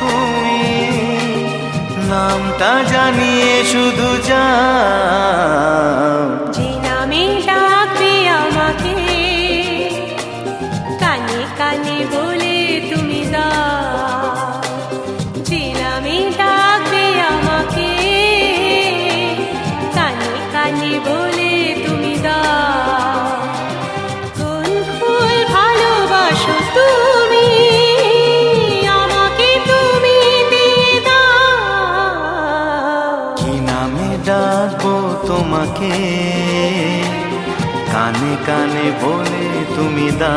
তুমি। নামটা জানিয়ে শুধু যা। তোমাকে। কানে কানে বলে তুমি দা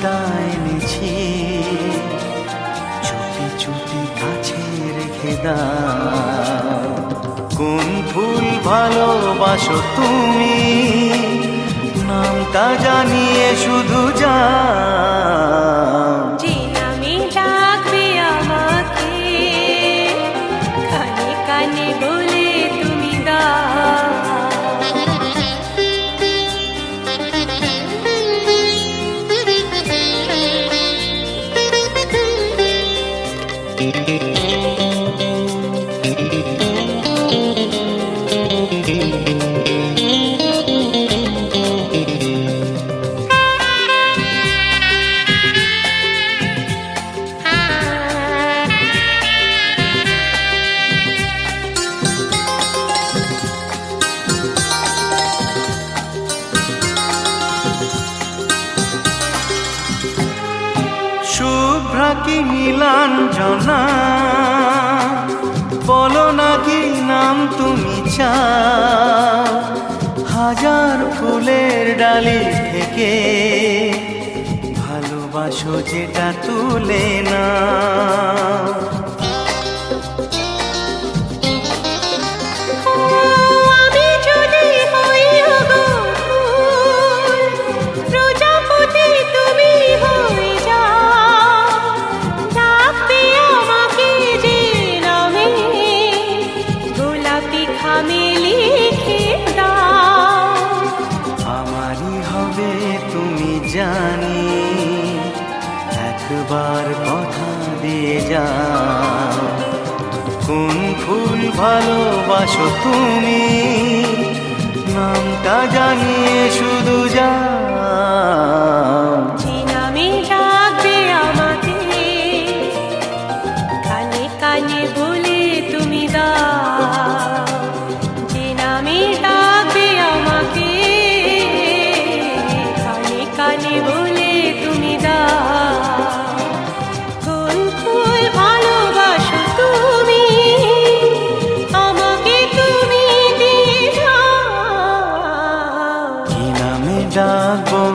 পাতা নিছি। ছুটি ছুটি কাছে রেখে দা কোন ফুল ভালোবাসো তুমি? নামটা জানিয়ে শুধু যা। মিলান জনা। বলো না কি নাম তুমি চাও হাজার ফুলের ডালি থেকে ভালোবাসো যেটা তুলে না তুমি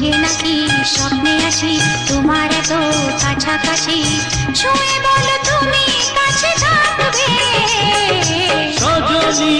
জেগে নাকি স্বপ্নে আসি তোমার এত কাছাকাছি। ছুঁয়ে বলো তুমি কাছে থাকবে সজনী